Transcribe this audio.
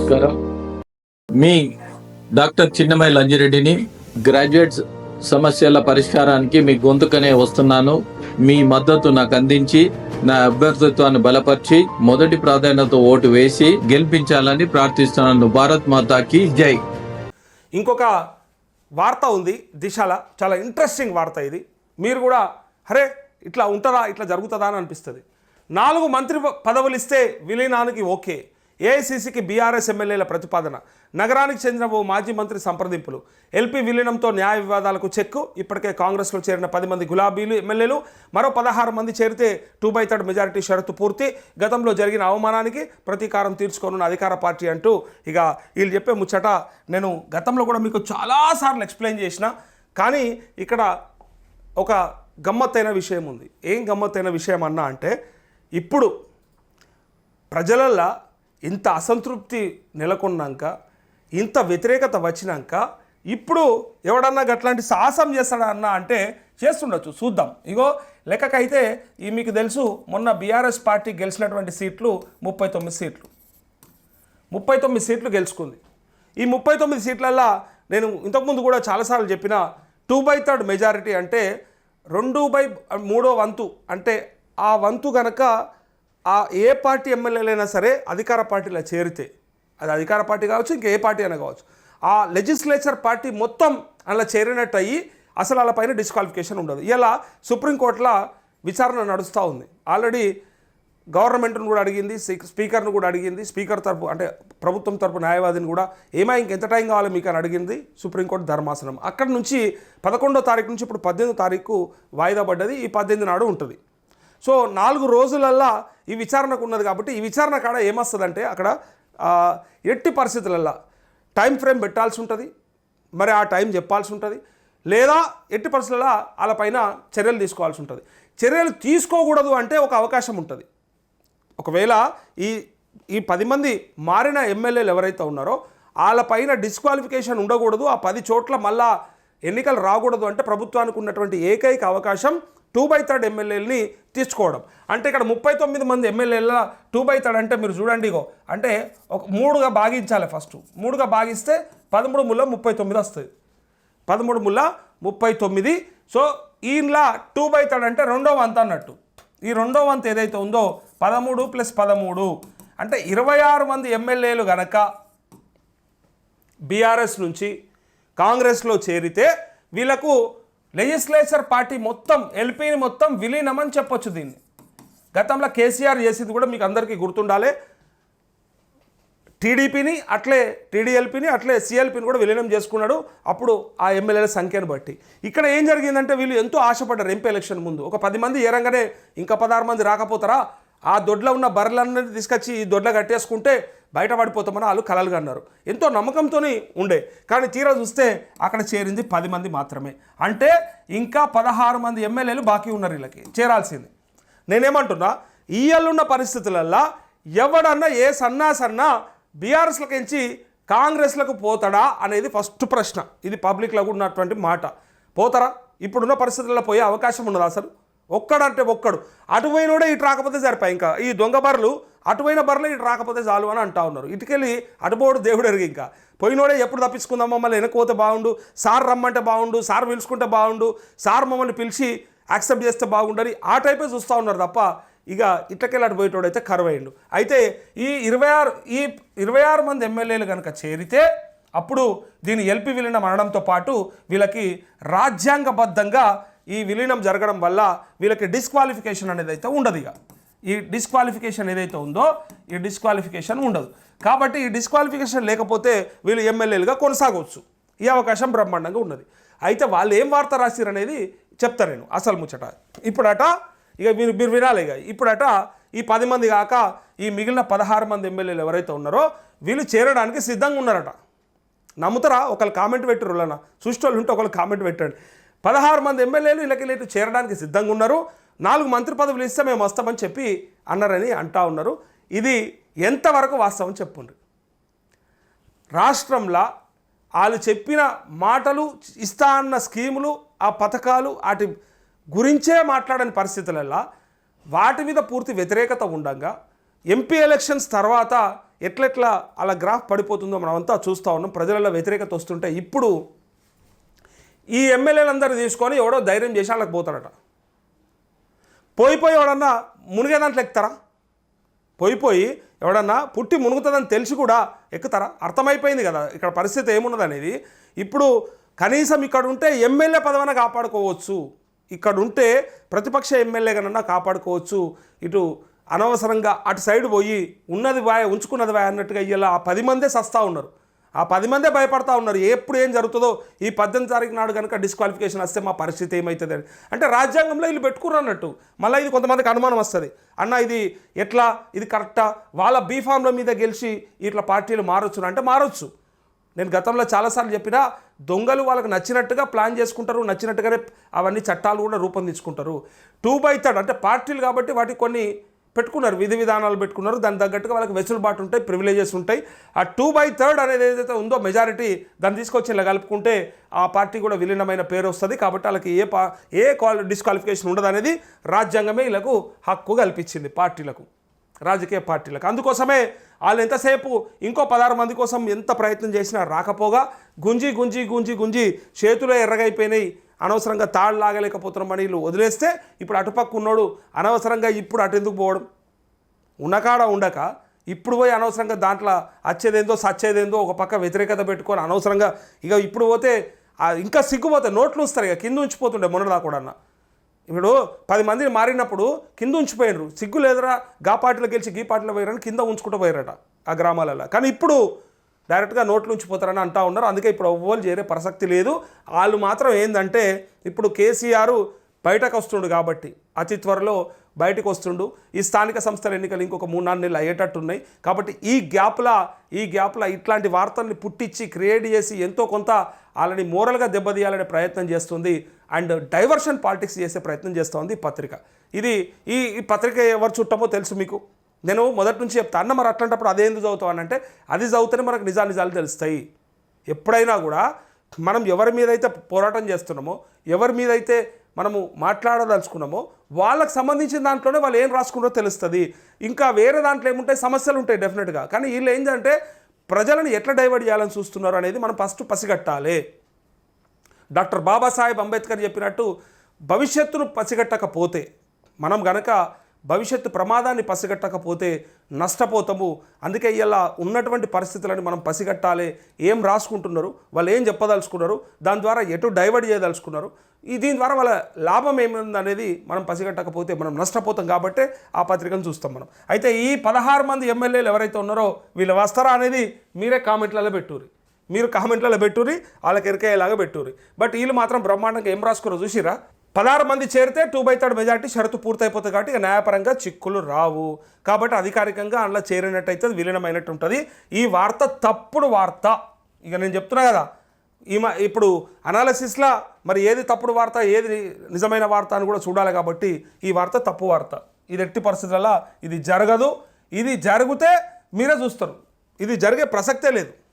నమస్కారం. మీ doctor Chinnamayya లంజిరెడ్డిని graduates సమస్యల పరిష్కారానికి మీ గొంతుకనే వస్తున్నాను. మీ మద్దతు నాకు అందించి నా అభ్యర్థిత్వాన్ని బలపరిచి మొదటి ప్రాధాన్యత ఓటు వేసి గెలిపించాలని ప్రార్థిస్తున్నాను. భారత్ మాతాకి జై. ఇంకొక వార్త ఉంది దిశల. చాలా ఇంట్రెస్టింగ్ వార్త ఇది. మీరు కూడా అరే ఇట్లా ఉంటుందా? ఇట్లా జరుగుతుందా? అని అనిపిస్తుంది. నాలుగు మంత్రి పదవులు ఇస్తే విలీనానికి ఓకే. ఏఐసీసీకి బీఆర్ఎస్ ఎమ్మెల్యేల ప్రతిపాదన. నగరానికి చెందిన ఓ మాజీ మంత్రి సంప్రదింపులు. ఎల్పీ విలీనంతో న్యాయ వివాదాలకు చెక్కు. ఇప్పటికే కాంగ్రెస్లో చేరిన పది మంది గులాబీలు ఎమ్మెల్యేలు. మరో పదహారు మంది చేరితే టూ బై థర్డ్ మెజారిటీ షరతు పూర్తి. గతంలో జరిగిన అవమానానికి ప్రతీకారం తీర్చుకోనున్న అధికార పార్టీ అంటూ ఇక వీళ్ళు చెప్పే ముచ్చట నేను గతంలో కూడా మీకు చాలాసార్లు ఎక్స్ప్లెయిన్ చేసిన. కానీ ఇక్కడ ఒక గమ్మత్తైన విషయం ఉంది. ఏం గమ్మత్తైన విషయం అన్నా అంటే ఇప్పుడు ప్రజలల్లో ఇంత అసంతృప్తి నెలకొన్నాక ఇంత వ్యతిరేకత వచ్చినాక ఇప్పుడు ఎవడన్నా గట్లాంటి సాహసం చేస్తాడా అన్న అంటే చేస్తుండొచ్చు చూద్దాం. ఇగో లెక్కకైతే ఈ మీకు తెలుసు మొన్న బీఆర్ఎస్ పార్టీ గెలిచినటువంటి సీట్లు ముప్పై తొమ్మిది సీట్లు. ముప్పై తొమ్మిది సీట్లు గెలుచుకుంది. ఈ ముప్పై తొమ్మిది సీట్లల్లో నేను ఇంతకుముందు కూడా చాలాసార్లు చెప్పిన టూ బై థర్డ్ మెజారిటీ అంటే రెండు బై మూడో వంతు అంటే ఆ వంతు గనక ఆ ఏ పార్టీ ఎమ్మెల్యేలైనా సరే అధికార పార్టీలో చేరితే అది అధికార పార్టీ కావచ్చు ఇంకా ఏ పార్టీ అయినా కావచ్చు ఆ లెజిస్లేచర్ పార్టీ మొత్తం అలా చేరినట్టు అయ్యి అసలు వాళ్ళ పైన డిస్క్వాలిఫికేషన్ ఉండదు. ఇలా సుప్రీంకోర్టులో విచారణ నడుస్తూ ఉంది. ఆల్రెడీ గవర్నమెంట్ను కూడా అడిగింది స్పీకర్ను కూడా అడిగింది స్పీకర్ తరపు అంటే ప్రభుత్వం తరపు న్యాయవాదిని కూడా ఏమా ఇంకెంత టైం కావాలి మీకు అని అడిగింది సుప్రీంకోర్టు ధర్మాసనం. అక్కడి నుంచి పదకొండో తారీఖు నుంచి ఇప్పుడు పద్దెనిమిదో తారీఖు వాయిదా పడ్డది ఈ పద్దెనిమిది నాడు ఉంటుంది. సో నాలుగు రోజులల్లా ఈ విచారణకు ఉన్నది కాబట్టి ఈ విచారణ కాడ ఏమొస్తుందంటే అక్కడ ఎట్టి పరిస్థితులల్లా టైం ఫ్రేమ్ పెట్టాల్సి ఉంటుంది. మరి ఆ టైం చెప్పాల్సి ఉంటుంది. లేదా ఎట్టి పరిస్థితులలో వాళ్ళపైన చర్యలు తీసుకోవాల్సి ఉంటుంది. చర్యలు తీసుకోకూడదు అంటే ఒక అవకాశం ఉంటుంది. ఒకవేళ ఈ ఈ పది మంది మారిన ఎమ్మెల్యేలు ఎవరైతే ఉన్నారో వాళ్ళపైన డిస్క్వాలిఫికేషన్ ఉండకూడదు. ఆ పది చోట్ల మళ్ళా ఎన్నికలు రాకూడదు అంటే ప్రభుత్వానికి ఉన్నటువంటి ఏకైక అవకాశం టూ బై థర్డ్ ఎమ్మెల్యేలని తీర్చుకోవడం. అంటే ఇక్కడ ముప్పై తొమ్మిది మంది ఎమ్మెల్యేల టూ బై థర్డ్ అంటే మీరు చూడండి ఇగో. అంటే ఒక మూడుగా భాగించాలి ఫస్ట్. మూడుగా భాగిస్తే పదమూడు ముళ్ళ ముప్పై తొమ్మిది వస్తుంది పదమూడు ముళ్ళ ముప్పై తొమ్మిది. సో ఈయనలా టూ బై థర్డ్ అంటే రెండో వంతు అన్నట్టు. ఈ రెండో వంతు ఏదైతే ఉందో పదమూడు ప్లస్ పదమూడు. అంటే ఇరవై ఆరు మంది ఎమ్మెల్యేలు గనక బీఆర్ఎస్ నుంచి కాంగ్రెస్లో చేరితే వీళ్ళకు లెజిస్లేచర్ పార్టీ మొత్తం ఎల్పీని మొత్తం విలీనమని చెప్పొచ్చు దీన్ని. గతంలో కేసీఆర్ చేసింది కూడా మీకు అందరికీ గుర్తుండాలి. టీడీపీని అట్లే టీడీఎల్పీని అట్లే సిఎల్పీని కూడా విలీనం చేసుకున్నాడు. అప్పుడు ఆ ఎమ్మెల్యేల సంఖ్యను బట్టి. ఇక్కడ ఏం జరిగిందంటే వీళ్ళు ఎంతో ఆశపడ్డారు ఎంపీ ఎలక్షన్ ముందు. ఒక పది మంది ఏరంగానే ఇంకా పదహారు మంది రాకపోతారా? ఆ దొడ్లో ఉన్న బర్రెలన్నీ తీసుకొచ్చి ఈ దొడ్ల కట్టేసుకుంటే బయటపడిపోతామని వాళ్ళు కలలుగా అన్నారు. ఎంతో నమ్మకంతోనే ఉండే. కానీ తీరా చూస్తే అక్కడ చేరింది పది మంది మాత్రమే. అంటే ఇంకా పదహారు మంది ఎమ్మెల్యేలు బాకీ ఉన్నారు వీళ్ళకి. చేరాల్సింది. నేనేమంటున్నా ఇయ్యాలున్న పరిస్థితులల్లో ఎవడన్నా ఏ సన్నాసన్నా బీఆర్ఎస్లకు ఎంచి కాంగ్రెస్లకు పోతాడా అనేది ఫస్ట్ ప్రశ్న. ఇది పబ్లిక్లో కూడా ఉన్నటువంటి మాట. పోతారా? ఇప్పుడున్న పరిస్థితుల్లో పోయే అవకాశం ఉండదు అసలు? ఒక్కడంటే ఒక్కడు. అటుపోయినోడే ఇటు రాకపోతే సరిపోయి ఇంకా. ఈ దొంగ అటువైన బర్రెలు ఇటు రాకపోతే చాలు అని అంటా ఉన్నారు. ఇటుకెళ్ళి అటుపోడు దేవుడు ఎరిగి ఇంకా. పోయినోడే ఎప్పుడు తప్పించుకుందాం మమ్మల్ని? వెనకపోతే బాగుండు. సార్ రమ్మంటే బాగుండు. సార్ పిలుచుకుంటే బాగుండు. సార్ మమ్మల్ని పిలిచి యాక్సెప్ట్ చేస్తే బాగుండని ఆ టైపే చూస్తూ ఉన్నారు తప్ప ఇక ఇట్లకెళ్ళి అటు పోయేటోడు అయితే కరువైండు. అయితే ఈ ఇరవై ఆరు ఈ ఇరవై ఆరు మంది ఎమ్మెల్యేలు కనుక చేరితే అప్పుడు దీని ఎల్పి విలీనం అనడంతో పాటు వీళ్ళకి రాజ్యాంగబద్ధంగా ఈ విలీనం జరగడం వల్ల వీళ్ళకి డిస్క్వాలిఫికేషన్ అనేది అయితే ఉండదు ఇక. ఈ డిస్క్వాలిఫికేషన్ ఏదైతే ఉందో ఈ డిస్క్వాలిఫికేషన్ ఉండదు. కాబట్టి ఈ డిస్క్వాలిఫికేషన్ లేకపోతే వీళ్ళు ఎమ్మెల్యేలుగా కొనసాగవచ్చు ఈ అవకాశం బ్రహ్మాండంగా ఉన్నది. అయితే వాళ్ళు ఏం వార్త రాసిరు అనేది చెప్తా నేను అసలు ముచ్చట. ఇప్పుడట ఇక మీరు మీరు వినాలి ఇక. ఇప్పుడట ఈ పది మంది కాక ఈ మిగిలిన పదహారు మంది ఎమ్మెల్యేలు ఎవరైతే ఉన్నారో వీళ్ళు చేరడానికి సిద్ధంగా ఉన్నారట. నమ్ముతారా? ఒకళ్ళు కామెంట్ పెట్టరు వాళ్ళన చూసేవాళ్ళు ఉంటే ఒకళ్ళు కామెంట్ పెట్టండి. పదహారు మంది ఎమ్మెల్యేలు వీళ్ళకి లేటు చేరడానికి సిద్ధంగా ఉన్నారు. నాలుగు మంత్రి పదవులు ఇస్తే మేము వస్తామని చెప్పి అన్నారని అంటా ఉన్నారు. ఇది ఎంతవరకు వాస్తవం చెప్పండి రాష్ట్రంలో వాళ్ళు చెప్పిన మాటలు ఇస్తా అన్న స్కీములు ఆ పథకాలు వాటి గురించే మాట్లాడని పరిస్థితులల్లా వాటి మీద పూర్తి వ్యతిరేకత ఉండగా ఎంపీ ఎలక్షన్స్ తర్వాత ఎట్లెట్లా అలా గ్రాఫ్ పడిపోతుందో మనమంతా చూస్తూ ఉన్నాం. ప్రజలలో వ్యతిరేకత వస్తుంటే ఇప్పుడు ఈ ఎమ్మెల్యేలందరూ తీసుకొని ఎవడో ధైర్యం చేసి వాళ్ళకి పోతాడట. పోయిపోయి ఎవడన్నా మునిగే దాంట్లో ఎక్కుతారా? పోయిపోయి ఎవడన్నా పుట్టి మునుగుతుందని తెలిసి కూడా ఎక్కుతారా? అర్థమైపోయింది కదా ఇక్కడ పరిస్థితి ఏమున్నది అనేది. ఇప్పుడు కనీసం ఇక్కడ ఉంటే ఎమ్మెల్యే పదవైనా కాపాడుకోవచ్చు. ఇక్కడ ఉంటే ప్రతిపక్ష ఎమ్మెల్యేగానన్నా కాపాడుకోవచ్చు. ఇటు అనవసరంగా అటు సైడ్ పోయి ఉన్నది వాయ ఉంచుకున్నది వాయ అన్నట్టుగా ఇలా ఆ పది మందే సస్తా ఉన్నారు. ఆ పది మందే భయపడతా ఉన్నారు. ఎప్పుడు ఏం జరుగుతుందో ఈ పద్దెనిమిది తారీఖు నాడు కనుక డిస్క్వాలిఫికేషన్ వస్తే మా పరిస్థితి ఏమవుతుంది అని. అంటే రాజ్యాంగంలో వీళ్ళు పెట్టుకున్నారు అన్నట్టు. మళ్ళీ ఇది కొంతమందికి అనుమానం వస్తుంది. అన్న ఇది ఎట్లా? ఇది కరెక్టా? వాళ్ళ బీఫామ్ల మీద గెలిచి ఇట్లా పార్టీలు మారొచ్చు అంటే మారొచ్చు. నేను గతంలో చాలాసార్లు చెప్పినా దొంగలు వాళ్ళకి నచ్చినట్టుగా ప్లాన్ చేసుకుంటారు. నచ్చినట్టుగానే అవన్నీ చట్టాలు కూడా రూపొందించుకుంటారు. టూ బై థర్డ్ అంటే పార్టీలు కాబట్టి వాటికి కొన్ని పెట్టుకున్నారు విధి విధానాలు పెట్టుకున్నారు. దాని తగ్గట్టుగా వాళ్ళకి వెసులుబాటు ఉంటాయి ప్రివిలేజెస్ ఉంటాయి. ఆ టూ బై థర్డ్ అనేది ఏదైతే ఉందో మెజారిటీ దాన్ని తీసుకొచ్చి ఇలా కలుపుకుంటే ఆ పార్టీ కూడా విలీనమైన పేరు వస్తుంది. కాబట్టి వాళ్ళకి ఏ పా ఏ క్వాలి డిస్క్వాలిఫికేషన్ ఉండదు అనేది రాజ్యాంగమే వీళ్ళకు హక్కు కల్పించింది పార్టీలకు రాజకీయ పార్టీలకు. అందుకోసమే వాళ్ళు ఎంతసేపు ఇంకో పదహారు మంది కోసం ఎంత ప్రయత్నం చేసినా రాకపోగా గుంజి గుంజి గుంజి గుంజి చేతులు ఎర్రగైపోయినాయి. అనవసరంగా తాళ్ళు లాగలేకపోతున్నామని వీళ్ళు వదిలేస్తే ఇప్పుడు అటుపక్క ఉన్నోడు అనవసరంగా ఇప్పుడు అటు ఎందుకు పోవడం? ఉన్నకాడ ఉండక ఇప్పుడు పోయి అనవసరంగా దాంట్లో వచ్చేదేందో సచ్చేదేందో ఒక పక్క వ్యతిరేకత పెట్టుకొని అనవసరంగా ఇక ఇప్పుడు పోతే ఇంకా సిగ్గుపోతే నోట్లు వస్తారు ఇక కింద ఉంచిపోతుండే మొన్నదా కూడా ఇప్పుడు పది మందిని మారినప్పుడు కింద ఉంచిపోయినరు. సిగ్గు లేదురా గా పార్టీలో గెలిచి గీ పార్టీలో పోయారని కింద ఉంచుకుంటూ పోయారట ఆ గ్రామాలలో కానీ ఇప్పుడు డైరెక్ట్గా నోట్లు ఉంచిపోతారని అంటా ఉన్నారు. అందుకే ఇప్పుడు ఎవ్వరు చేరే ప్రసక్తి లేదు. వాళ్ళు మాత్రం ఏంటంటే ఇప్పుడు కేసీఆర్ బయటకు వస్తుండు కాబట్టి అతి త్వరలో బయటకు వస్తుండు. ఈ స్థానిక సంస్థల ఎన్నికలు ఇంకొక మూడు నాలుగు నెలలు అయ్యేటట్టు ఉన్నాయి కాబట్టి ఈ గ్యాప్లా ఈ గ్యాప్లా ఇట్లాంటి వార్తల్ని పుట్టించి క్రియేట్ చేసి ఎంతో కొంత వాళ్ళని మోరల్గా దెబ్బతీయాలనే ప్రయత్నం చేస్తుంది. అండ్ డైవర్షన్ పాలిటిక్స్ చేసే ప్రయత్నం చేస్తోంది ఈ పత్రిక. ఇది ఈ ఈ పత్రిక ఎవరు చుట్టమో తెలుసు మీకు. నేను మొదటి నుంచి చెప్తా. అన్న మరి అట్లాంటప్పుడు అదే ఎందుకు చదువుతావు అని అంటే అది చదివితేనే మనకు నిజా నిజాలు తెలుస్తాయి. ఎప్పుడైనా కూడా మనం ఎవరి మీద అయితే పోరాటం చేస్తున్నామో ఎవరి మీద అయితే మనము మాట్లాడదలుచుకున్నామో వాళ్ళకి సంబంధించిన దాంట్లోనే వాళ్ళు ఏం రాసుకున్నారో తెలుస్తుంది. ఇంకా వేరే దాంట్లో ఏముంటాయి? సమస్యలు ఉంటాయి డెఫినెట్గా కానీ వీళ్ళు ఏంటంటే ప్రజలను ఎట్లా డైవర్ట్ చేయాలని చూస్తున్నారు అనేది మనం ఫస్ట్ పసిగట్టాలి. డాక్టర్ బాబాసాహెబ్ అంబేద్కర్ చెప్పినట్టు భవిష్యత్తును పసిగట్టకపోతే మనం గనక భవిష్యత్తు ప్రమాదాన్ని పసిగట్టకపోతే నష్టపోతాము. అందుకే ఇలా ఉన్నటువంటి పరిస్థితులను మనం పసిగట్టాలి. ఏం రాసుకుంటున్నారు? వాళ్ళు ఏం చెప్పదలుచుకున్నారు? దాని ద్వారా ఎటు డైవర్ట్ చేయదలుచుకున్నారు? ఈ దీని ద్వారా వాళ్ళ లాభం ఏముంది అనేది మనం పసిగట్టకపోతే మనం నష్టపోతాం కాబట్టే ఆ పత్రికను చూస్తాం మనం. అయితే ఈ పదహారు మంది ఎమ్మెల్యేలు ఎవరైతే ఉన్నారో వీళ్ళు వస్తారా అనేది మీరే కామెంట్లలో పెట్టుర్రి. మీరు కామెంట్లలో పెట్టుర్రి వాళ్ళకి ఎరికేలాగా పెట్టుర్రి. బట్ వీళ్ళు మాత్రం బ్రహ్మాండంగా ఏం రాసుకున్నారో చూసిరా పదహారు మంది చేరితే టూ బై థర్డ్ మెజార్టీ షరతు పూర్తయిపోతుంది కాబట్టి ఇక న్యాయపరంగా చిక్కులు రావు. కాబట్టి అధికారికంగా అందులో చేరినట్టయితే అది విలీనమైనట్టు ఉంటుంది. ఈ వార్త తప్పుడు వార్త. ఇక నేను చెప్తున్నా కదా ఈ మ- ఇప్పుడు అనాలసిస్లా మరి ఏది తప్పుడు వార్త ఏది నిజమైన వార్త అని కూడా చూడాలి కాబట్టి ఈ వార్త తప్పు వార్త. ఇది ఎట్టి పరిస్థితులలో ఇది జరగదు. ఇది జరిగితే మీరే చూస్తారు. ఇది జరిగే ప్రసక్తే లేదు.